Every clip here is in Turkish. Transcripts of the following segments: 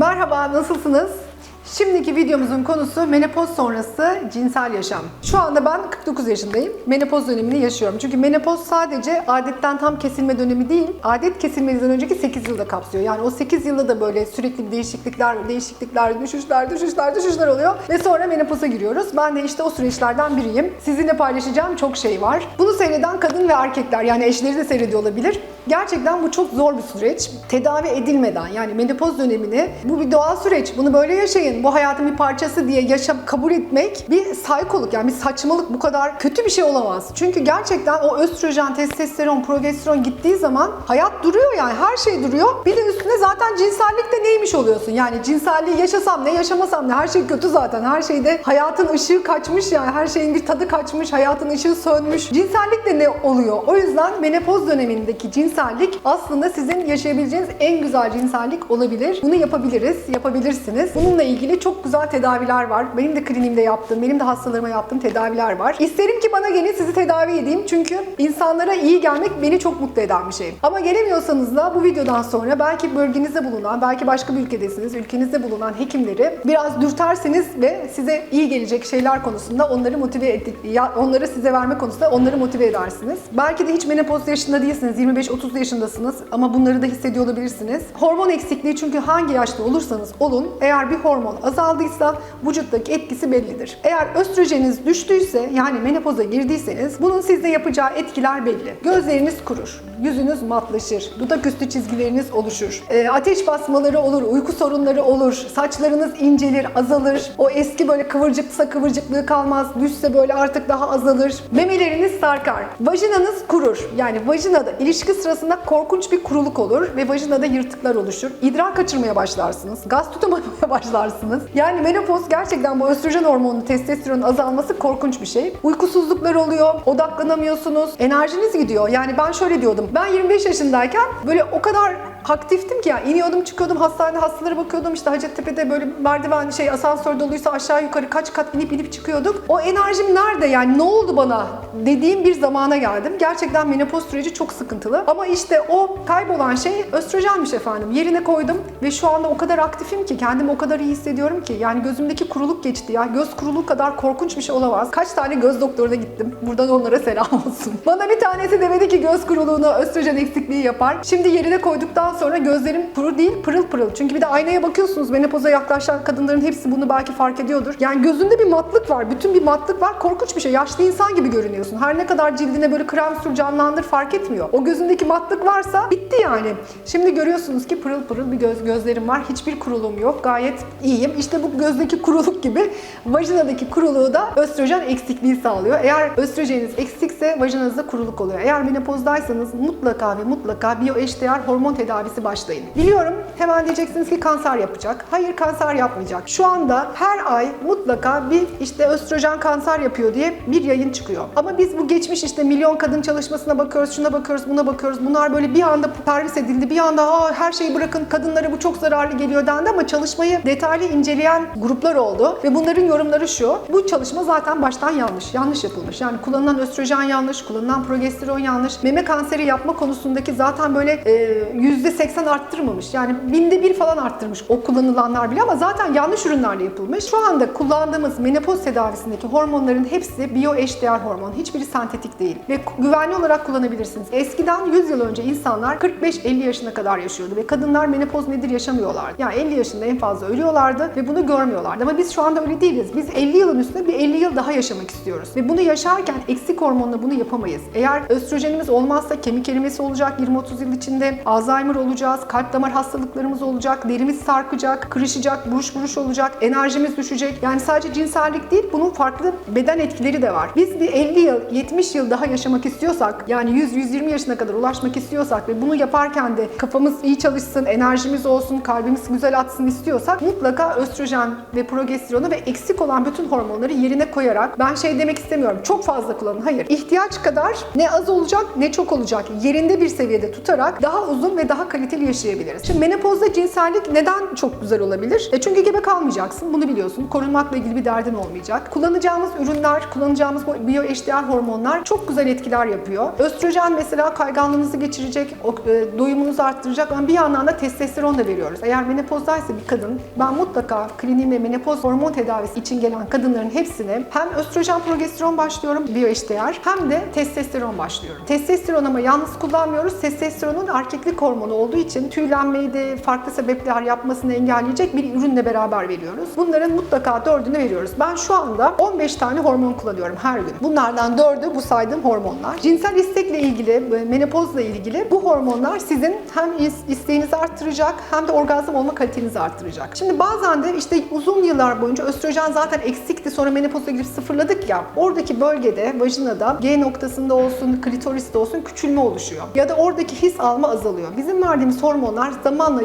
Merhaba, nasılsınız? Şimdiki videomuzun konusu menopoz sonrası cinsel yaşam. Şu anda ben 49 yaşındayım. Menopoz dönemini yaşıyorum. Çünkü menopoz sadece adetten tam kesilme dönemi değil, adet kesilmeden önceki 8 yılda kapsıyor. Yani o 8 yılda da böyle sürekli değişiklikler, değişiklikler, düşüşler, düşüşler, düşüşler oluyor. Ve sonra menopoza giriyoruz. Ben de işte o süreçlerden biriyim. Sizinle paylaşacağım çok şey var. Bunu seyreden kadın ve erkekler yani eşleri de seyrediyor olabilir. Gerçekten bu çok zor bir süreç. Tedavi edilmeden yani menopoz dönemini bu bir doğal süreç. Bunu böyle yaşayın. Bu hayatın bir parçası diye yaşam kabul etmek bir saykoluk yani bir saçmalık bu kadar kötü bir şey olamaz. Çünkü gerçekten o östrojen, testosteron, progesteron gittiği zaman hayat duruyor yani her şey duruyor. Bir de üstüne zaten cinsellik de neymiş oluyorsun. Yani cinselliği yaşasam ne yaşamasam ne her şey kötü zaten. Her şeyde hayatın ışığı kaçmış yani her şeyin bir tadı kaçmış, hayatın ışığı sönmüş. Cinsellik de ne oluyor? O yüzden menopoz dönemindeki cinsellik aslında sizin yaşayabileceğiniz en güzel cinsellik olabilir. Bunu yapabiliriz, yapabilirsiniz. Bununla ilgili çok güzel tedaviler var. Benim de kliniğimde yaptığım, benim de hastalarıma yaptığım tedaviler var. İsterim ki bana gelin sizi tedavi edeyim. Çünkü insanlara iyi gelmek beni çok mutlu eden bir şey. Ama gelemiyorsanız da bu videodan sonra belki bölgenizde bulunan, belki başka bir ülkedesiniz, ülkenizde bulunan hekimleri biraz dürterseniz ve size iyi gelecek şeyler konusunda onları motive edip, onları size verme konusunda onları motive edersiniz. Belki de hiç menopoz yaşında değilsiniz, 25-30 yaşındasınız ama bunları da hissediyor olabilirsiniz. Hormon eksikliği çünkü hangi yaşta olursanız olun, eğer bir hormon azaldıysa vücuttaki etkisi bellidir. Eğer östrojeniniz düştüyse yani menopoza girdiyseniz bunun sizde yapacağı etkiler belli. Gözleriniz kurur, yüzünüz matlaşır, dudak üstü çizgileriniz oluşur, e, ateş basmaları olur, uyku sorunları olur, saçlarınız incelir, azalır, o eski böyle kıvırcıksa kıvırcıklığı kalmaz, düşse böyle artık daha azalır, memeleriniz sarkar, vajinanız kurur. Yani vajinada ilişki sırasında korkunç bir kuruluk olur ve vajinada yırtıklar oluşur. İdrar kaçırmaya başlarsınız, gaz tutamamaya başlarsınız. Yani menopoz gerçekten bu östrojen hormonu, testosteronun azalması korkunç bir şey. Uykusuzluklar oluyor, odaklanamıyorsunuz, enerjiniz gidiyor. Yani ben şöyle diyordum, ben 25 yaşındayken böyle o kadar aktiftim ki ya iniyordum çıkıyordum hastanede hastalara bakıyordum işte Hacettepe'de böyle merdiven şey asansör doluysa aşağı yukarı kaç kat inip inip çıkıyorduk. O enerjim nerede yani ne oldu bana dediğim bir zamana geldim. Gerçekten menopoz süreci çok sıkıntılı. Ama işte o kaybolan şey östrojenmiş efendim. Yerine koydum ve şu anda o kadar aktifim ki kendimi o kadar iyi hissediyorum ki. Yani gözümdeki kuruluk geçti ya. Göz kuruluğu kadar korkunç bir şey olamaz. Kaç tane göz doktoruna gittim. Buradan onlara selam olsun. Bana bir tanesi demedi ki göz kuruluğunu östrojen eksikliği yapar. Şimdi yerine koyduktan sonra gözlerim kuru değil pırıl pırıl. Çünkü bir de aynaya bakıyorsunuz. Menopoza yaklaşan kadınların hepsi bunu belki fark ediyordur. Yani gözünde bir matlık var. Bütün bir matlık var. Korkunç bir şey. Yaşlı insan gibi görünüyorsun. Her ne kadar cildine böyle krem sür canlandır fark etmiyor. O gözündeki matlık varsa bitti yani. Şimdi görüyorsunuz ki pırıl pırıl bir göz gözlerim var. Hiçbir kuruluğum yok. Gayet iyiyim. İşte bu gözdeki kuruluk gibi vajinadaki kuruluğu da östrojen eksikliği sağlıyor. Eğer östrojeniniz eksikse vajinanızda kuruluk oluyor. Eğer menopozdaysanız mutlaka ve mutlaka biyoeşdeğer hormon tedavisi başlayın. Biliyorum hemen diyeceksiniz ki kanser yapacak. Hayır kanser yapmayacak. Şu anda her ay mutlaka bir işte östrojen kanser yapıyor diye bir yayın çıkıyor. Ama biz bu geçmiş işte milyon kadın çalışmasına bakıyoruz, şuna bakıyoruz, buna bakıyoruz. Bunlar böyle bir anda servis edildi. Bir anda Aa, her şeyi bırakın kadınlara bu çok zararlı geliyor dendi ama çalışmayı detaylı inceleyen gruplar oldu. Ve bunların yorumları şu. Bu çalışma zaten baştan yanlış. Yanlış yapılmış. Yani kullanılan östrojen yanlış, kullanılan progesteron yanlış. Meme kanseri yapma konusundaki zaten böyle e, %80 arttırmamış. Yani binde bir falan arttırmış o kullanılanlar bile ama zaten yanlış ürünlerle yapılmış. Şu anda kullandığımız menopoz tedavisindeki hormonların hepsi biyoeşdeğer hormon. Hiçbiri sentetik değil. Ve güvenli olarak kullanabilirsiniz. Eskiden 100 yıl önce insanlar 45-50 yaşına kadar yaşıyordu ve kadınlar menopoz nedir yaşamıyorlardı. Yani 50 yaşında en fazla ölüyorlardı ve bunu görmüyorlardı. Ama biz şu anda öyle değiliz. Biz 50 yılın üstünde bir 50 yıl daha yaşamak istiyoruz. Ve bunu yaşarken eksik hormonla bunu yapamayız. Eğer östrojenimiz olmazsa kemik erimesi olacak 20-30 yıl içinde, Alzheimer olacağız, kalp damar hastalıklarımız olacak, derimiz sarkacak, kırışacak, buruş buruş olacak, enerjimiz düşecek. Yani sadece cinsellik değil, bunun farklı beden etkileri de var. Biz bir 50 yıl, 70 yıl daha yaşamak istiyorsak, yani 100-120 yaşına kadar ulaşmak istiyorsak ve bunu yaparken de kafamız iyi çalışsın, enerjimiz olsun, kalbimiz güzel atsın istiyorsak mutlaka östrojen ve progesteronu ve eksik olan bütün hormonları yerine koyarak ben şey demek istemiyorum. Çok fazla kullanın. Hayır. İhtiyaç kadar ne az olacak ne çok olacak. Yerinde bir seviyede tutarak daha uzun ve daha kaliteli yaşayabiliriz. Şimdi menopozda cinsellik neden çok güzel olabilir? E çünkü gebe kalmayacaksın. Bunu biliyorsun. Korunmakla ilgili bir derdin olmayacak. Kullanacağımız ürünler, kullanacağımız bu biyoeşdeğer hormonlar çok güzel etkiler yapıyor. Östrojen mesela kayganlığınızı geçirecek, e, doyumunuzu arttıracak ama bir yandan da testosteron da veriyoruz. Eğer menopozdaysa bir kadın, ben mutlaka kliniğime menopoz hormon tedavisi için gelen kadınların hepsine hem östrojen progesteron başlıyorum biyoeşdeğer hem de testosteron başlıyorum. Testosteron ama yalnız kullanmıyoruz. Testosteronun erkeklik hormonu olduğu için tüylenmeyi de farklı sebepler yapmasını engelleyecek bir ürünle beraber veriyoruz. Bunların mutlaka dördünü veriyoruz. Ben şu anda 15 tane hormon kullanıyorum her gün. Bunlardan dördü bu saydığım hormonlar. Cinsel istekle ilgili, e, menopozla ilgili bu hormonlar sizin hem is- isteğinizi arttıracak hem de orgazm olma kalitenizi arttıracak. Şimdi bazen de işte uzun yıllar boyunca östrojen zaten eksikti sonra menopoza girip sıfırladık ya. Oradaki bölgede, vajinada G noktasında olsun, klitoriste olsun küçülme oluşuyor. Ya da oradaki his alma azalıyor. Bizim verdiğimiz hormonlar zamanla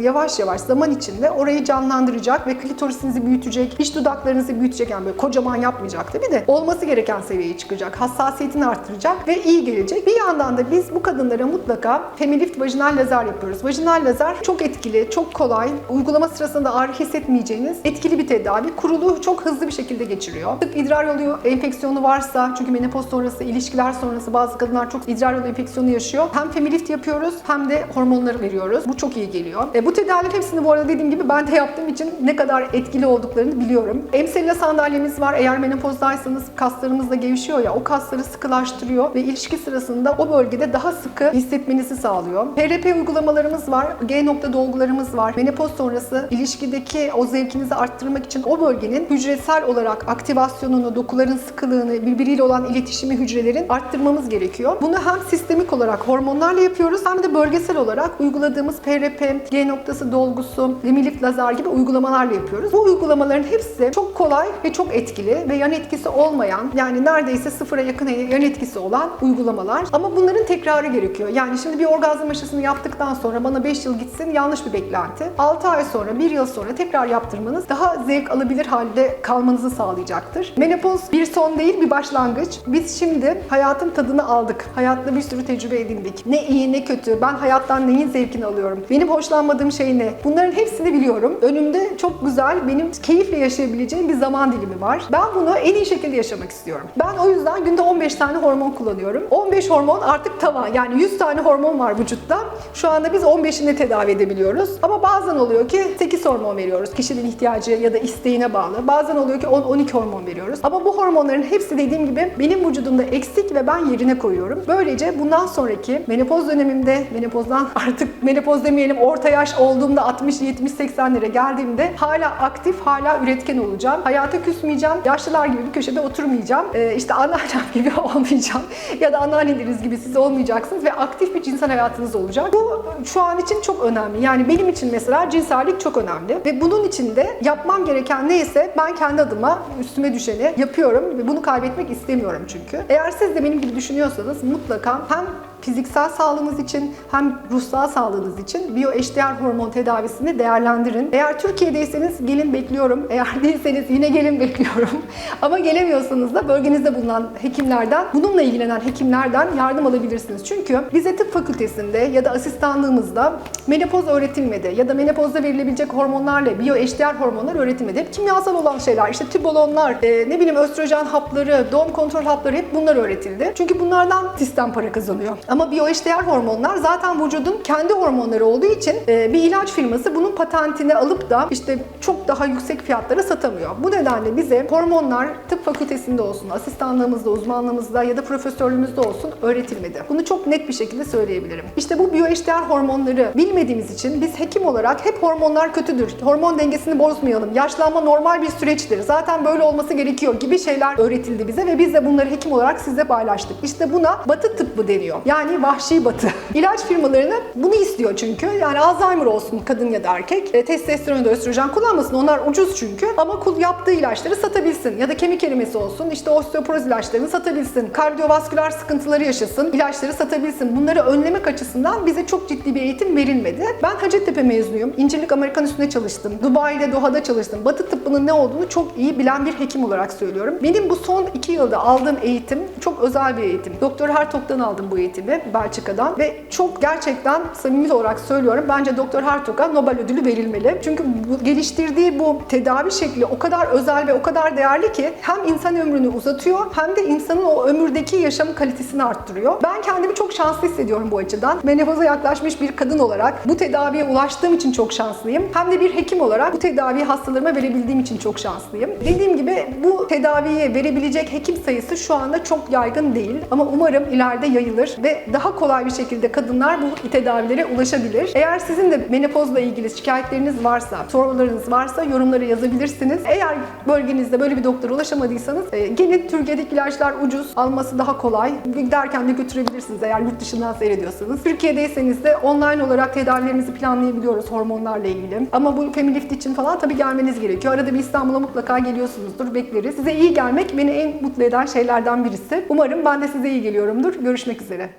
yavaş yavaş zaman içinde orayı canlandıracak ve klitorisinizi büyütecek, iç dudaklarınızı büyütecek yani böyle kocaman yapmayacak tabii de olması gereken seviyeye çıkacak, hassasiyetini arttıracak ve iyi gelecek. Bir yandan da biz bu kadınlara mutlaka femilift vajinal lazer yapıyoruz. Vajinal lazer çok etkili, çok kolay, uygulama sırasında ağrı hissetmeyeceğiniz etkili bir tedavi. Kuruluğu çok hızlı bir şekilde geçiriyor. Sık idrar yolu enfeksiyonu varsa çünkü menopoz sonrası, ilişkiler sonrası bazı kadınlar çok idrar yolu enfeksiyonu yaşıyor. Hem femilift yapıyoruz hem de hormonları veriyoruz. Bu çok iyi geliyor. E, bu tedavilerin hepsini bu arada dediğim gibi ben de yaptığım için ne kadar etkili olduklarını biliyorum. Emsella sandalyemiz var. Eğer menopozdaysanız kaslarımız da gevşiyor ya o kasları sıkılaştırıyor ve ilişki sırasında o bölgede daha sıkı hissetmenizi sağlıyor. PRP uygulamalarımız var. G nokta dolgularımız var. Menopoz sonrası ilişkideki o zevkinizi arttırmak için o bölgenin hücresel olarak aktivasyonunu, dokuların sıkılığını, birbiriyle olan iletişimi hücrelerin arttırmamız gerekiyor. Bunu hem sistemik olarak hormonlarla yapıyoruz hem de bölgesel olarak uyguladığımız PRP, G noktası dolgusu, lemilif lazer gibi uygulamalarla yapıyoruz. Bu uygulamaların hepsi çok kolay ve çok etkili ve yan etkisi olmayan yani neredeyse sıfıra yakın yan etkisi olan uygulamalar. Ama bunların tekrarı gerekiyor. Yani şimdi bir orgazm aşısını yaptıktan sonra bana 5 yıl gitsin yanlış bir beklenti. 6 ay sonra, 1 yıl sonra tekrar yaptırmanız daha zevk alabilir halde kalmanızı sağlayacaktır. Menopoz bir son değil bir başlangıç. Biz şimdi hayatın tadını aldık. Hayatta bir sürü tecrübe edindik. Ne iyi ne kötü. Ben hayattan neyin zevkini alıyorum? Benim hoşlanmadığım şey ne? Bunların hepsini biliyorum. Önümde çok güzel, benim keyifle yaşayabileceğim bir zaman dilimi var. Ben bunu en iyi şekilde yaşamak istiyorum. Ben o yüzden günde 15 tane hormon kullanıyorum. 15 hormon artık tavan. Yani 100 tane hormon var vücutta. Şu anda biz 15'ini tedavi edebiliyoruz. Ama bazen oluyor ki 8 hormon veriyoruz. Kişinin ihtiyacı ya da isteğine bağlı. Bazen oluyor ki 10-12 hormon veriyoruz. Ama bu hormonların hepsi dediğim gibi benim vücudumda eksik ve ben yerine koyuyorum. Böylece bundan sonraki menopoz dönemimde, menopozdan artık menopoz demeyelim orta yaş olduğumda 60, 70, 80'lere geldiğimde hala aktif, hala üretken olacağım. Hayata küsmeyeceğim. Yaşlılar gibi bir köşede oturmayacağım. Ee, işte anneannem gibi olmayacağım. ya da anneanneniz gibi siz olmayacaksınız ve aktif bir cinsel hayatınız olacak. Bu şu an için çok önemli. Yani benim için mesela cinsellik çok önemli. Ve bunun için de yapmam gereken neyse ben kendi adıma üstüme düşeni yapıyorum ve bunu kaybetmek istemiyorum çünkü. Eğer siz de benim gibi düşünüyorsanız mutlaka hem fiziksel sağlığınız için hem ruhsal sağlığınız için biyoeşdeğer hormon tedavisini değerlendirin. Eğer Türkiye'deyseniz gelin bekliyorum. Eğer değilseniz yine gelin bekliyorum. Ama gelemiyorsanız da bölgenizde bulunan hekimlerden, bununla ilgilenen hekimlerden yardım alabilirsiniz. Çünkü bize tıp fakültesinde ya da asistanlığımızda menopoz öğretilmedi ya da menopozda verilebilecek hormonlarla biyoeşdeğer hormonlar öğretilmedi. Hep kimyasal olan şeyler, işte tübolonlar, e, ne bileyim östrojen hapları, doğum kontrol hapları hep bunlar öğretildi. Çünkü bunlardan sistem para kazanıyor. Ama biyoeşdeğer hormonlar zaten vücudun kendi hormonları olduğu için e, bir ilaç firması bunun patentini alıp da işte çok daha yüksek fiyatlara satamıyor. Bu nedenle bize hormonlar tıp fakültesinde olsun, asistanlığımızda, uzmanlığımızda ya da profesörlüğümüzde olsun öğretilmedi. Bunu çok net bir şekilde söyleyebilirim. İşte bu biyoeşdeğer hormonları bilmediğimiz için biz hekim olarak hep hormonlar kötüdür. Hormon dengesini bozmayalım. Yaşlanma normal bir süreçtir. Zaten böyle olması gerekiyor gibi şeyler öğretildi bize ve biz de bunları hekim olarak size paylaştık. İşte buna batı tıbbı deniyor. Yani vahşi batı. İlaç firmalarını bunu istiyor çünkü. Yani Alzheimer olsun kadın ya da erkek. E, testosteron da östrojen kullanmasın. Onlar ucuz çünkü. Ama kul yaptığı ilaçları satabilsin. Ya da kemik erimesi olsun. işte osteoporoz ilaçlarını satabilsin. Kardiyovasküler sıkıntıları yaşasın. ilaçları satabilsin. Bunları önlemek açısından bize çok ciddi bir eğitim verilmedi. Ben Hacettepe mezunuyum. İncirlik Amerikan üstüne çalıştım. Dubai'de, Doha'da çalıştım. Batı tıbbının ne olduğunu çok iyi bilen bir hekim olarak söylüyorum. Benim bu son iki yılda aldığım eğitim çok özel bir eğitim. Doktor Hartog'dan aldım bu eğitimi. Geldi Belçika'dan ve çok gerçekten samimi olarak söylüyorum bence Doktor Hartog'a Nobel ödülü verilmeli. Çünkü bu geliştirdiği bu tedavi şekli o kadar özel ve o kadar değerli ki hem insan ömrünü uzatıyor hem de insanın o ömürdeki yaşam kalitesini arttırıyor. Ben kendimi çok şanslı hissediyorum bu açıdan. Menopoza yaklaşmış bir kadın olarak bu tedaviye ulaştığım için çok şanslıyım. Hem de bir hekim olarak bu tedaviyi hastalarıma verebildiğim için çok şanslıyım. Dediğim gibi bu tedaviyi verebilecek hekim sayısı şu anda çok yaygın değil. Ama umarım ileride yayılır ve daha kolay bir şekilde kadınlar bu tedavilere ulaşabilir. Eğer sizin de menopozla ilgili şikayetleriniz varsa, sorularınız varsa yorumlara yazabilirsiniz. Eğer bölgenizde böyle bir doktora ulaşamadıysanız e, gelin Türkiye'deki ilaçlar ucuz, alması daha kolay. Giderken de götürebilirsiniz eğer yurt dışından seyrediyorsanız. Türkiye'deyseniz de online olarak tedavilerinizi planlayabiliyoruz hormonlarla ilgili. Ama bu Femilift için falan tabii gelmeniz gerekiyor. Arada bir İstanbul'a mutlaka geliyorsunuzdur, bekleriz. Size iyi gelmek beni en mutlu eden şeylerden birisi. Umarım ben de size iyi geliyorumdur. Görüşmek üzere.